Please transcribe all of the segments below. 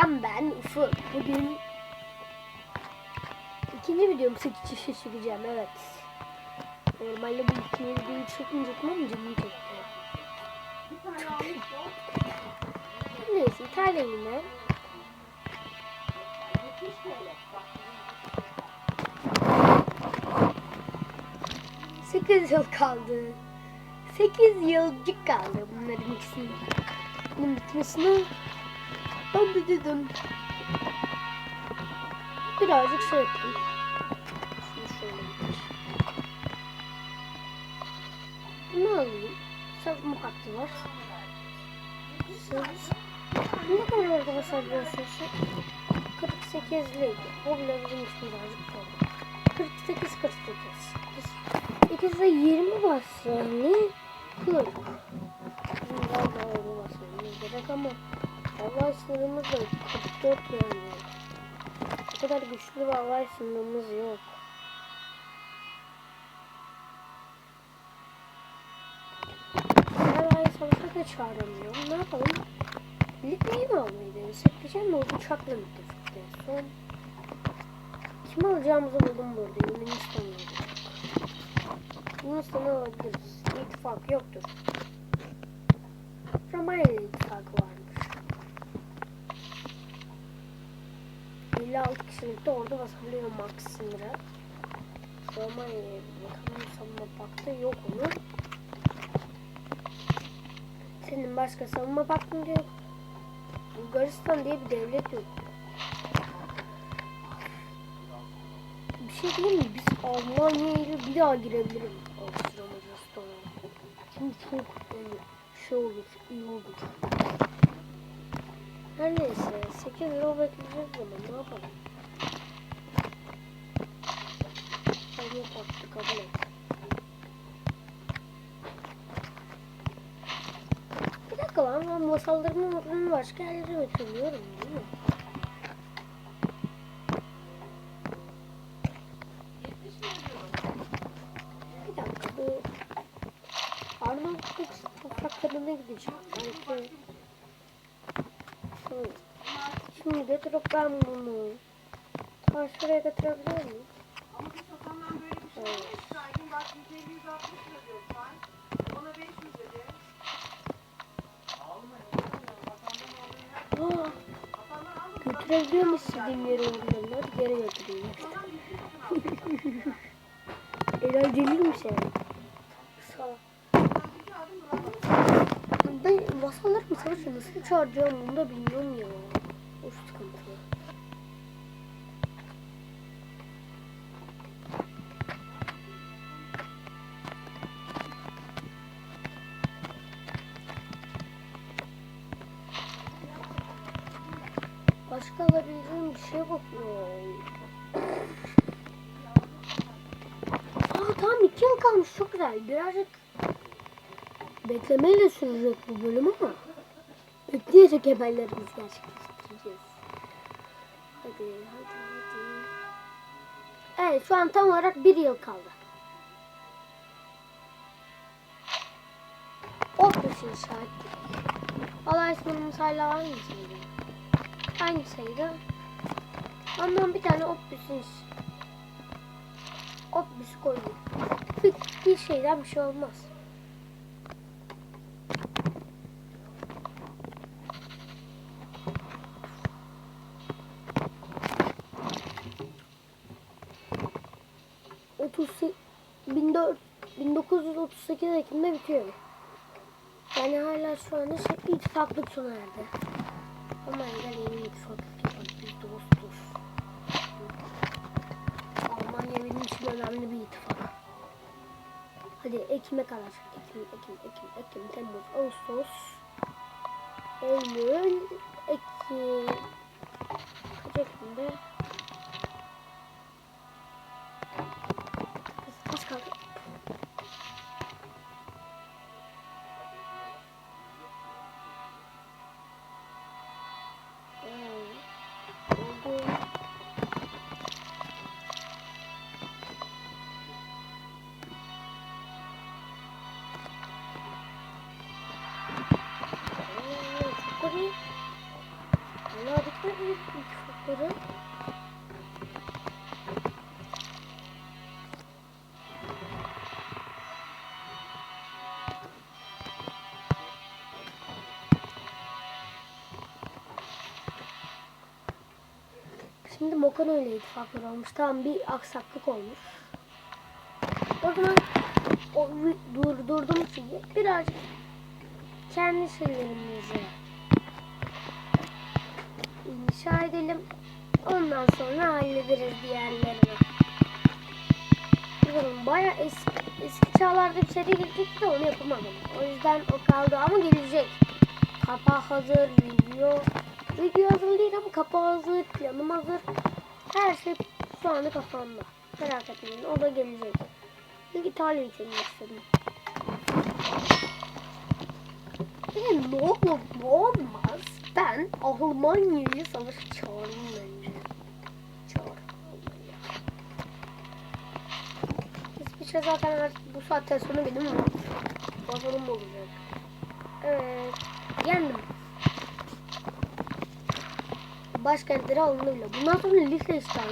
Arkadaşlar ben Ufuk. Bugün ikinci videomu çekişe çekeceğim evet. Normalde bu ikinci videoyu çekmeyecektim ama canım çekti. Neyse İtalya yine. Sekiz yıl kaldı. Sekiz yılcık kaldı bunların ikisinin bunun bitmesine. Ben de dedim. Birazcık şey yapayım. Bunu alayım. Savunma hakkı var. Siz ne kadar arkadaşlar biliyorsunuz? 48'liydi. O bile bizim için birazcık fazla. 48 48. 8 de 20 bassa yani 40. Biraz daha öyle basmamız gerek ama Allah sınırımız da 44 yani. O kadar güçlü bir Allah sınırımız yok. Her ay savaşa da çağıramıyorum. Ne yapalım? Litneyi mi almayı denesek diyeceğim de o uçakla müttefikti. Son kim alacağımızı buldum burada. Yunanistan'ı alacağım. Yunanistan'ı alabiliriz. İttifak yoktur. Romanya ittifakı varmış. 56 kişilik de orada basabiliyor max sınırı. Romanya'ya bakalım. Savunma paktı yok onun. Senin başka savunma paktın diyor. Bulgaristan diye bir devlet yok. Bir şey diyeyim mi? Biz Almanya ile bir daha girebilirim. Avusturya. Şimdi çok yani, şey olur, iyi olur. Her neyse 8 lira bekleyeceğiz ama ne yapalım? Savunma paktı kabul et. Bir dakika lan ben masallarımı mutluluğunu başka yerlere götürüyorum değil mi? Bir dakika bu Arnavutluk topraklarına gideceğim. Belki Hı. Şimdi götürüp ben bunu götürebilir miyim? Ama bu satandan böyle bir şey Evet. Saygın bak 150 160 lira diyor sen. Ona 500 dedi. Götürebiliyor mu istediğim yere onları? Geri götüreyim. Eğlenceliymiş yani. Sağ. Ben masallar mı savaşı nasıl çağıracağım onu da bilmiyorum ya. O sıkıntı. Güzel. Birazcık beklemeyle sürecek bu bölüm ama bekleyerek haberlerimizi gerçekleştireceğiz. Hadi hadi hadi. Evet şu an tam olarak bir yıl kaldı. O kış inşa ettik. Olay sınırımız hala aynı sayıda. Aynı sayıda. Ondan bir tane opbüs ins. Opbüs koydum. Bir, bir şeyden bir şey olmaz. Otuz se- 14 1938 Ekim'de bitiyor. Yani hala şu anda şey, ittifaklık sona erdi. Ama engel yeni ittifaklık için önemli bir ittifak. Hadi Ekim'e kadar. Ekim, Ekim, Ekim, Ekim, Temmuz, Ağustos, Eylül, Ekim. Kaç Ekim'de? Şimdi Mokan öyle ittifaklar olmuş. Tamam bir aksaklık olmuş. O zaman o durdurdum şeyi. Birazcık kendi şeylerimizi inşa edelim. Ondan sonra hallederiz diğerlerini. Bakalım baya eski, eski çağlarda bir seri gelecekti de onu yapamadım. O yüzden o kaldı ama gelecek. Kapağı hazır, video. Video hazır değil ama kapağı hazır, planım hazır. Her şey şu anda kafamda. Merak etmeyin o da gelecek. İlk İtalya için istedim. E, ne olur ne olmaz. Ben Almanya'yı savaşa çağırırım bence. Çağır. İsviçre zaten artık bu saatten sonra benim vatanım olacak. Evet. Yendim. Başkentleri alındı bile. Bundan sonra Liechtenstein.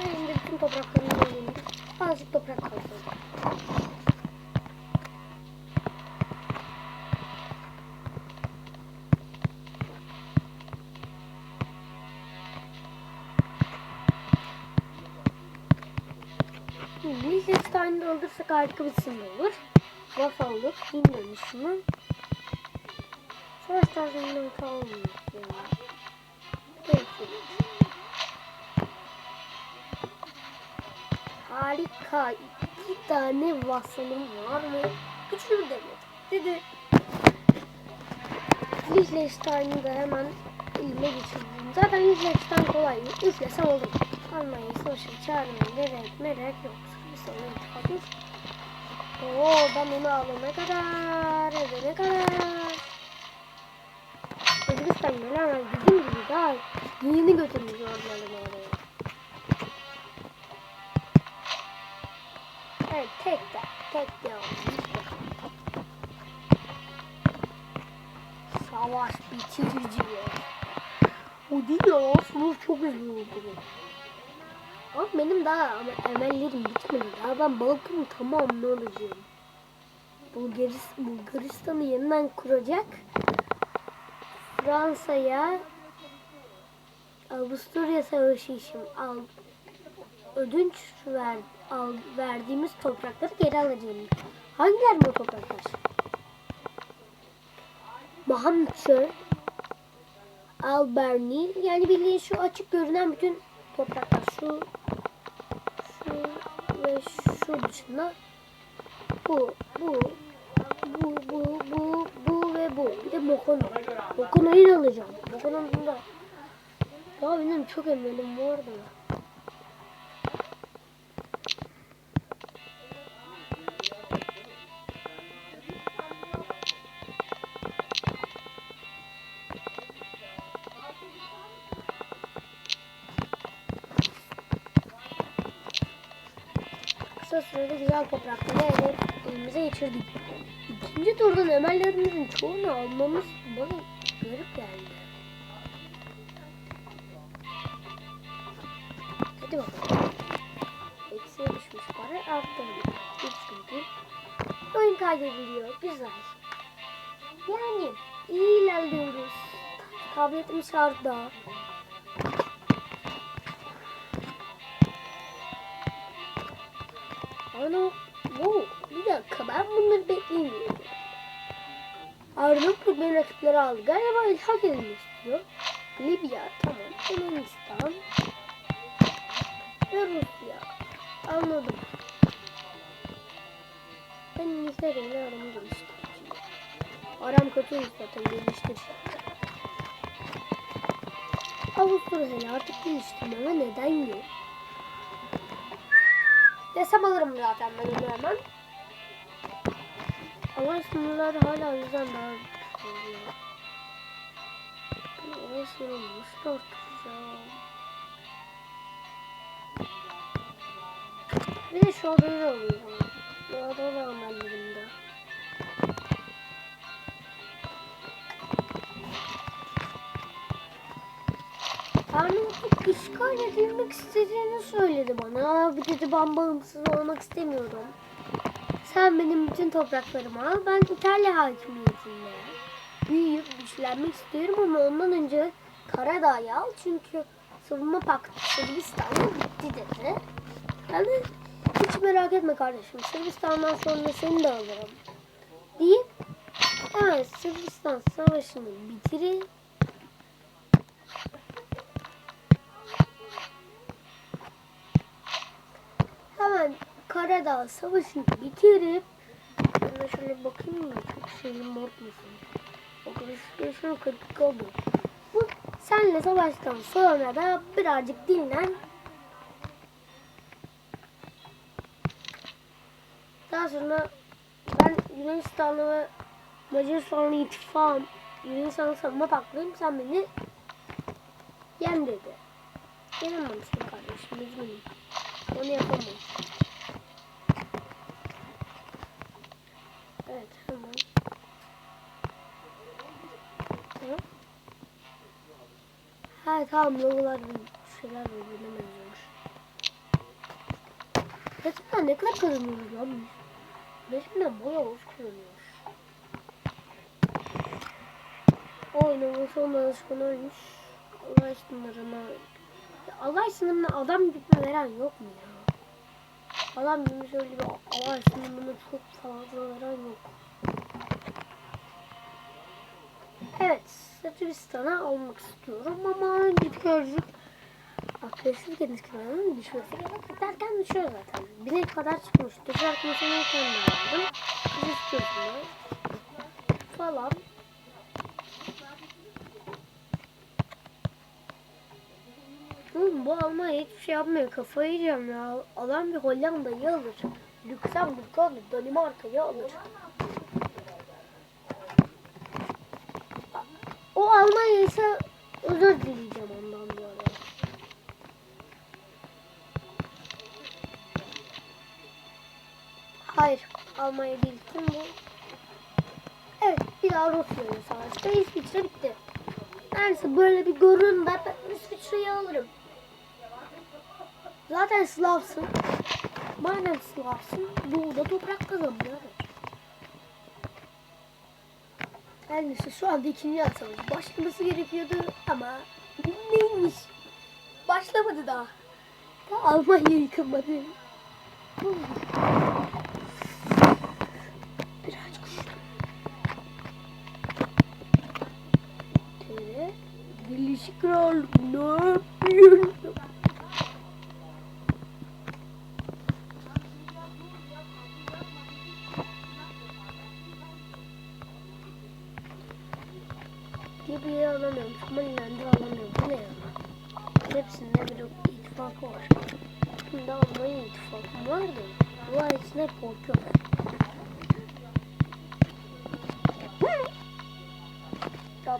Elimde bütün topraklarını elimde. Azıcık toprak kaldı. Liechtenstein'de alırsak harika bir sınır olur. Vasallık, din dönüşümü. Savaş tarzından kalmıyor. Evet. Harika. İki tane vasalım var ve güçlü bir devlet. Dedi. Liechtenstein'ı da hemen elime geçirdim. Zaten Liechtenstein kolay. Üflesem olur. Almanya'yı savaşa çağırmaya gerek merek yok. Sırbistan ittifakmış. Oo ben onu alana kadar, edene kadar. Sırbistan gelemez. Dediğim gibi daha yeni götürmüş ormanı oraya. Evet tek de, tek de olmuş. Savaş bitirici. O değil ya, sınıf çok oldu. Ama benim daha ama emellerim bitmedi. Daha ben Balkan'ı tamamını alacağım. Bulgaris, Bulgaristan'ı yeniden kuracak. Fransa'ya Avusturya Savaşı için al, ödünç ver, al, verdiğimiz toprakları geri alacağım. Hangiler bu topraklar? Mahamçı, Alberni yani bildiğin şu açık görünen bütün topraklar şu şu dışında bu bu bu bu bu bu ve bu. Bir de Mokono. Mokono'yu da alacağım. Mokono'nun da ya benim çok emelim vardı kısa sürede güzel toprakları ele elimize geçirdik. İkinci turdan emellerimizin çoğunu almamız bana garip geldi. Hadi bakalım. Eksiye düşmüş para arttırdık. Hiç. Oyun kaydediliyor. Güzel. Yani iyi ilerliyoruz. Kabiliyetimiz arttı. Ana bu bir dakika ben bunları beklemiyorum. Arnavutluk benim rakipleri aldı. Galiba ilhak edilmek istiyor. Libya tamam. Yunanistan ve Rusya. Anladım. Ben İngiltere'yle aramı geliştireceğim. Aram kötüymüş zaten geliştir. Avusturya'yla artık geliştirmeme neden yok? Desem alırım zaten ben onu hemen. Ama sınırlar hala o yüzden daha oluyor. Sınırı nasıl arttıracağım? Bir de şu odayı da alıyorum. Doğada olan hallerimde. İşgal edilmek istediğini söyledi bana. Abi dedi ben bağımsız olmak istemiyorum. Sen benim bütün topraklarımı al. Ben İtalya hakimiyetinde büyüyüp güçlenmek istiyorum ama ondan önce Karadağ'ı al. Çünkü savunma paktı Sırbistan'la bitti dedi. De hiç merak etme kardeşim. Sırbistan'dan sonra seni de alırım. Deyip evet Sırbistan savaşını bitirin. Hemen Karadağ savaşını bitirip de şöyle bakayım mı? Çok şeyim mortmasın. Arkadaşlar 42 oldu. Bu senle savaştan sonra da birazcık dinlen. Daha sonra ben Yunanistan'la ve Macaristan'la ittifakım. Yunanistan'la savunma paktayım. Sen beni yen dedi. Yenememişsin kardeşim. Üzgünüm. Onu yapamam. Evet hemen. Hı? Ha tamam logolar bir şeyler birbirine benziyormuş. Resmen ne kadar kazanıyoruz lan biz? Resmen bana hoş kazanıyoruz. Oynaması olmadan oymuş. Allah sınırına. Allah sınırına adam gibi veren yok mu ya? Adam gibi şöyle bir Allah sınırına çok fazla veren yok. Evet, Sırbistan'a almak istiyorum ama önce birazcık agresif deniz kenarının düşmesi gerek. Derken düşüyor zaten. Bine kadar çıkmış. Düzeltmesini kendim aldım. Kız istiyorsun falan. Oğlum bu Almanya hiçbir şey yapmıyor. Kafayı yiyeceğim ya. Adam bir Hollanda'yı alır. Lüksemburg'u alır. Danimarka'yı alır. O Almanya ise özür dileyeceğim ondan bu arada. Hayır, Almanya değil. Kim bu? Evet, bir daha Rusya ile savaşta İsviçre bitti. Neyse böyle bir görün ben, ben İsviçre'yi alırım. Zaten Slavsın. Madem Slavsın, doğuda toprak kazanmıyor. Her neyse şu anda ikinci Savaşı başlaması gerekiyordu ama neymiş? Başlamadı daha. Daha Almanya yıkılmadı.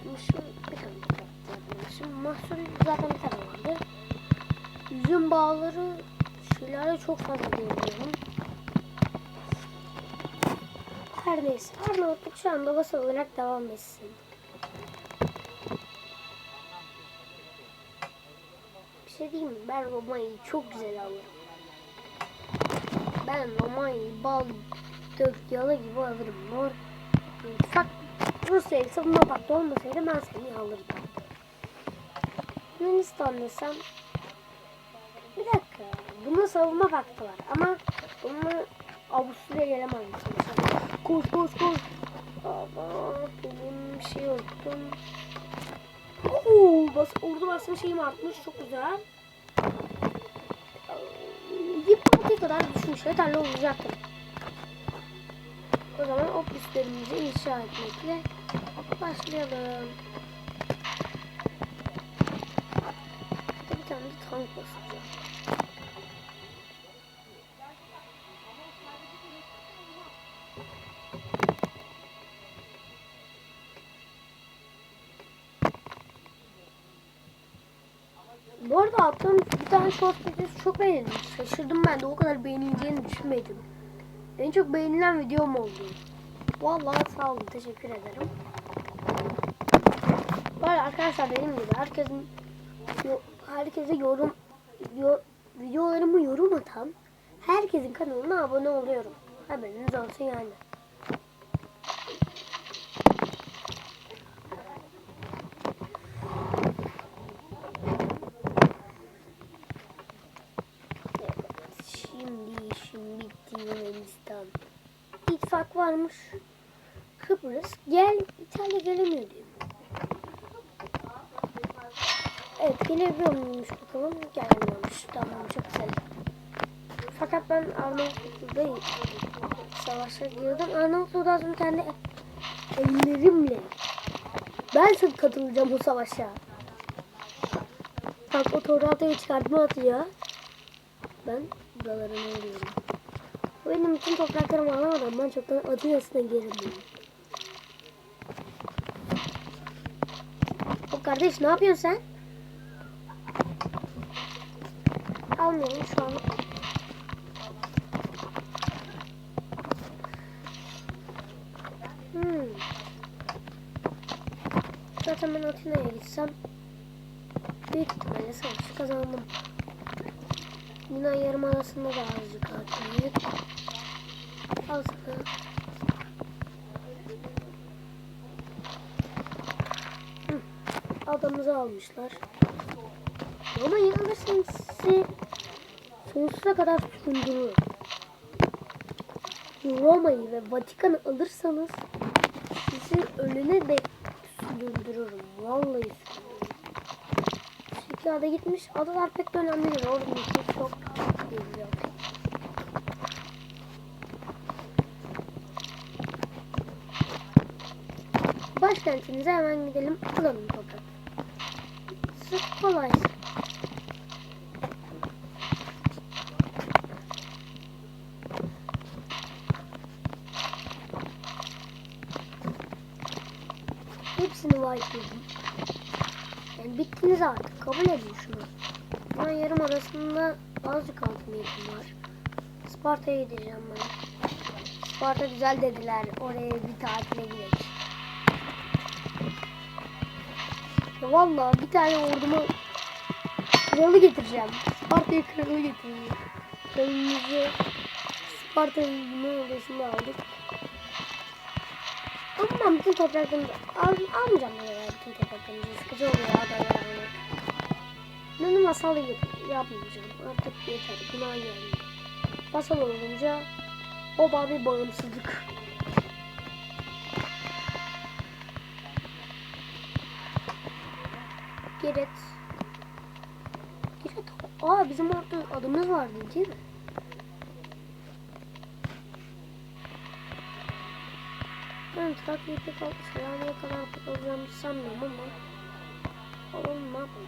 Yapmışım bir tane yapmışım. Mahsul zaten bir tane vardı. Üzüm bağları şeylerle çok fazla diyebiliyorum. Her neyse. Arnavutluk şu anda basal olarak devam etsin. Bir şey diyeyim mi? Ben Romanya'yı çok güzel alırım. Ben Romanya'yı bal dök yalı gibi alırım. Mor. Rusya'yı savunma paktı olmasaydı ben seni alırdım. Yunanistan desem bir dakika. Bunun savunma paktı var ama bunu Avusturya gelemez. Koş koş koş. Ama benim şey unuttum. Oo, bas, ordu basma şeyim artmış. Çok güzel. Diplomatik kadar düşmüş. Yeterli olacaktır. O zaman o üstlerimizi inşa etmekle başlayalım. Bir bir tane de tank basacağım. Bu arada attığım bir tane short videosu çok beğenilmiş. Şaşırdım ben de o kadar beğenileceğini düşünmedim. En çok beğenilen videom oldu. Vallahi sağ olun. Teşekkür ederim. Böyle arkadaşlar dediğim gibi herkesin yo- herkese yorum yo- videolarımı yorum atan herkesin kanalına abone oluyorum. Haberiniz olsun yani. Şimdi şimdi bitti Yunanistan. İttifak varmış. Kıbrıs gel İtalya gelemiyor diyor. Evet gelebiliyor muymuş bakalım. Gelmiyormuş. Tamam çok güzel. Fakat ben Arnavutlu'da savaşa girdim. Arnavutlu'da önce kendi ellerimle ben sana katılacağım o savaşa. Bak o tornadoyu çıkartma atıyor. Ben buralarına. Bu benim bütün topraklarımı alamadan ben çoktan Atina'sına girdim. Kardeş ne yapıyorsun sen? Almıyorum şu an. Hmm. Zaten ben Atina'ya gitsem büyük ihtimalle savaşı kazandım. Yunan Yarımadası'nda da azıcık hakimiyet. Al sana. Hı, Adamımızı almışlar. Ama inanırsanız sizi sonsuza kadar sundurur. Roma'yı ve Vatikan'ı alırsanız sizi ölene de sürdürürüm. Vallahi sürdürürüm. İki ada gitmiş. Adalar pek de önemli değil. Orada nüfus çok geliyor. Başkentinize hemen gidelim. Alalım toprak. Sırf kolay. Hepsini wipe'ladım. Yani bittiniz artık. Kabul edin şunu. Ben yarım arasında azıcık altın yetim var. Sparta'ya gideceğim ben. Sparta güzel dediler. Oraya bir tatile gidelim. Ya vallahi bir tane orduma kralı getireceğim. Sparta'ya kralı getireceğim. Kralımızı Sparta'nın Yunan odasında aldık. Ama ben bütün topraklarını al, almayacağım böyle bütün topraklarını. Sıkıcı oluyor adalar almak. Ben masal yap yapmayacağım. Artık yeter. Günah geldi. Masal olunca oba bir bağımsızlık. Giret. Giret. Aa bizim orada adımız vardı değil mi? Ben trafiği pek Selanik'e kadar pek alacağımı sanmıyorum ama oğlum ne yapalım?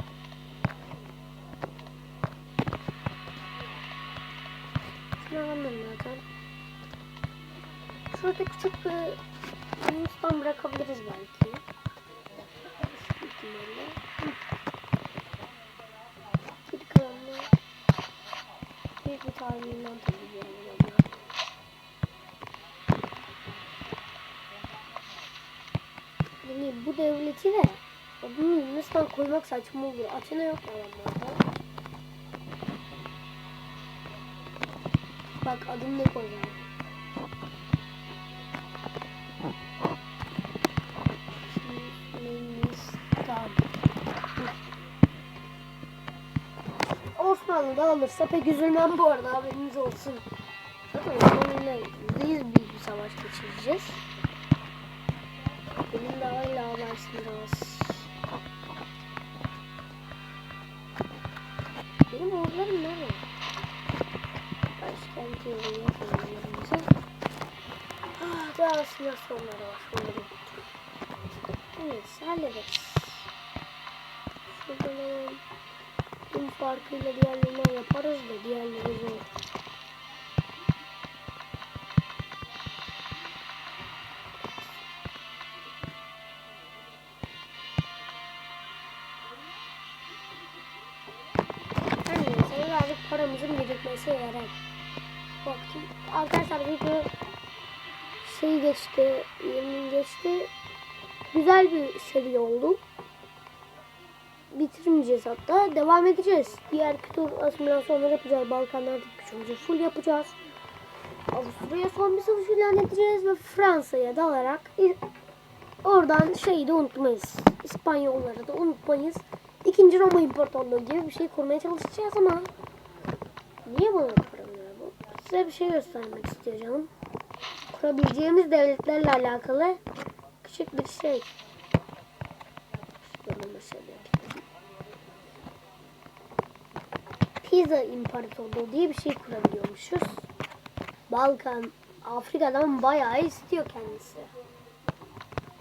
Şunu alamıyorum zaten. Şurada küçük bir Hindistan bırakabiliriz belki. Tahmininden tabii yani. Yani bu devleti de bunu Yunanistan koymak saçma olur. Atina yok adamlarda. Bak adını ne koyacağım? Alırsa pek üzülmem bu arada haberiniz olsun. Zaten Osmanlı'yla %100 büyük bir savaş geçireceğiz. Benim de hala başsınız. Benim oğullarım nerede? Başkenti yolu yapıyorlarımıza. Ah, daha simülasyonları var. Onları unuttum. Evet, hallederiz. Farkıyla diğerlerinden yaparız da diğerleri. Hatta. Devam edeceğiz. Diğer kültür asimilasyonları yapacağız. Balkanlardaki gücümüzü full yapacağız. Avusturya son bir savaş ilan edeceğiz ve Fransa'ya dalarak oradan şeyi de unutmayız. İspanyolları da unutmayız. İkinci Roma İmparatorluğu gibi bir şey kurmaya çalışacağız ama niye bana kuramıyor bu? Size bir şey göstermek istiyorum. Kurabileceğimiz devletlerle alakalı küçük bir şey. Şöyle mesela. Pisa İmparatorluğu diye bir şey kurabiliyormuşuz. Balkan, Afrika'dan bayağı istiyor kendisi.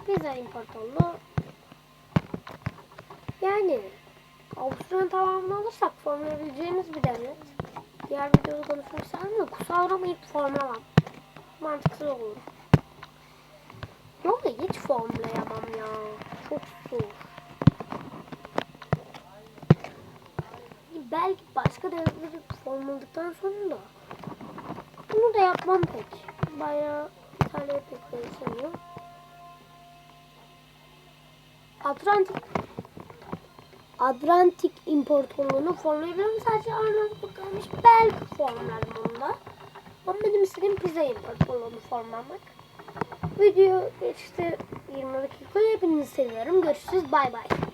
Pisa İmparatorluğu yani Avusturya'nın tamamını alırsak formlayabileceğimiz bir devlet. Diğer videoda konuşursak ama kusavramayıp formlamam. Mantıksız olur. Yok hiç formlayamam ya. Çok zor. Belki başka devletleri formladıktan sonra da bunu da yapmam pek. Bayağı İtalya'ya pek benzemiyor. Atlantik Adrantik İmparatorluğu'nu formlayabilirim. Sadece Arnavutluk kalmış. Belki formlarım onu da. Ama benim istediğim Pisa İmparatorluğu'nu formlamak. Video işte 20 dakika. Hepinizi seviyorum. Görüşürüz. Bay bay.